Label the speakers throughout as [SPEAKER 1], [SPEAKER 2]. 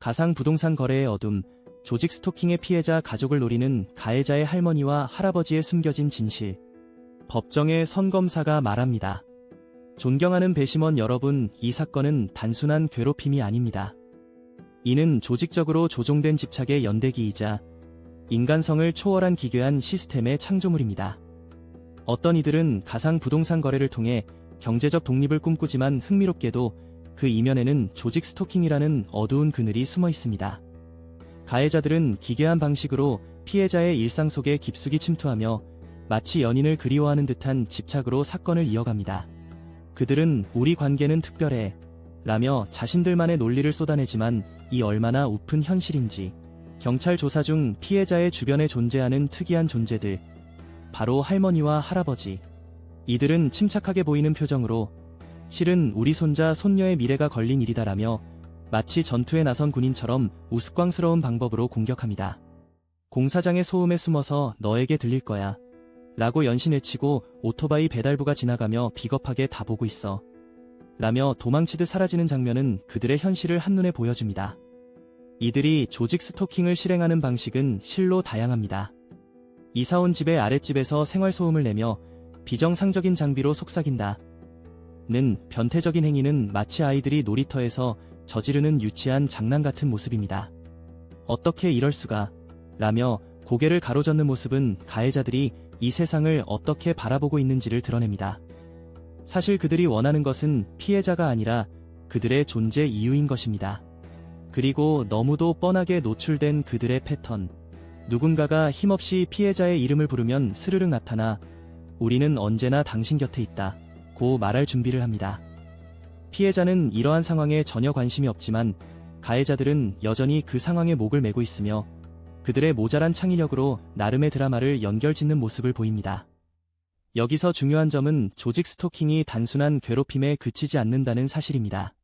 [SPEAKER 1] 가상 부동산 거래의 어둠, 조직 스토킹의 피해자 가족을 노리는 가해자의 할머니와 할아버지의 숨겨진 진실. 법정의 선검사가 말합니다. 존경하는 배심원 여러분, 이 사건은 단순한 괴롭힘이 아닙니다. 이는 조직적으로 조종된 집착의 연대기이자 인간성을 초월한 기괴한 시스템의 창조물입니다. 어떤 이들은 가상 부동산 거래를 통해 경제적 독립을 꿈꾸지만 흥미롭게도 그 이면에는 조직 스토킹이라는 어두운 그늘이 숨어 있습니다. 가해자들은 기괴한 방식으로 피해자의 일상 속에 깊숙이 침투하며 마치 연인을 그리워하는 듯한 집착으로 사건을 이어갑니다. 그들은 우리 관계는 특별해 라며 자신들만의 논리를 쏟아내지만 이 얼마나 우픈 현실인지 경찰 조사 중 피해자의 주변에 존재하는 특이한 존재들 바로 할머니와 할아버지 이들은 침착하게 보이는 표정으로 실은 우리 손자 손녀의 미래가 걸린 일이다라며 마치 전투에 나선 군인처럼 우스꽝스러운 방법으로 공격합니다. 공사장의 소음에 숨어서 너에게 들릴 거야. 라고 연신 외치고 오토바이 배달부가 지나가며 비겁하게 다 보고 있어. 라며 도망치듯 사라지는 장면은 그들의 현실을 한눈에 보여줍니다. 이들이 조직 스토킹을 실행하는 방식은 실로 다양합니다. 이사온 집의 아랫집에서 생활소음을 내며 비정상적인 장비로 속삭인다. 는 변태적인 행위는 마치 아이들이 놀이터에서 저지르는 유치한 장난 같은 모습입니다. 어떻게 이럴 수가? 라며 고개를 가로젓는 모습은 가해자들이 이 세상을 어떻게 바라보고 있는지를 드러냅니다. 사실 그들이 원하는 것은 피해자가 아니라 그들의 존재 이유인 것입니다. 그리고 너무도 뻔하게 노출된 그들의 패턴. 누군가가 힘없이 피해자의 이름을 부르면 스르륵 나타나 우리는 언제나 당신 곁에 있다. 고 말할 준비를 합니다. 피해자는 이러한 상황에 전혀 관심이 없지만 가해자들은 여전히 그 상황에 목을 메고 있으며 그들의 모자란 창의력으로 나름의 드라마를 연결 짓는 모습을 보입니다. 여기서 중요한 점은 조직 스토킹이 단순한 괴롭힘에 그치지 않는다는 사실입니다.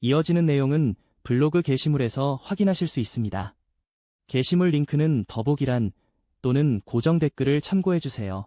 [SPEAKER 1] 이어지는 내용은 블로그 게시물에서 확인하실 수 있습니다. 게시물 링크는 더보기란 또는 고정 댓글을 참고해주세요.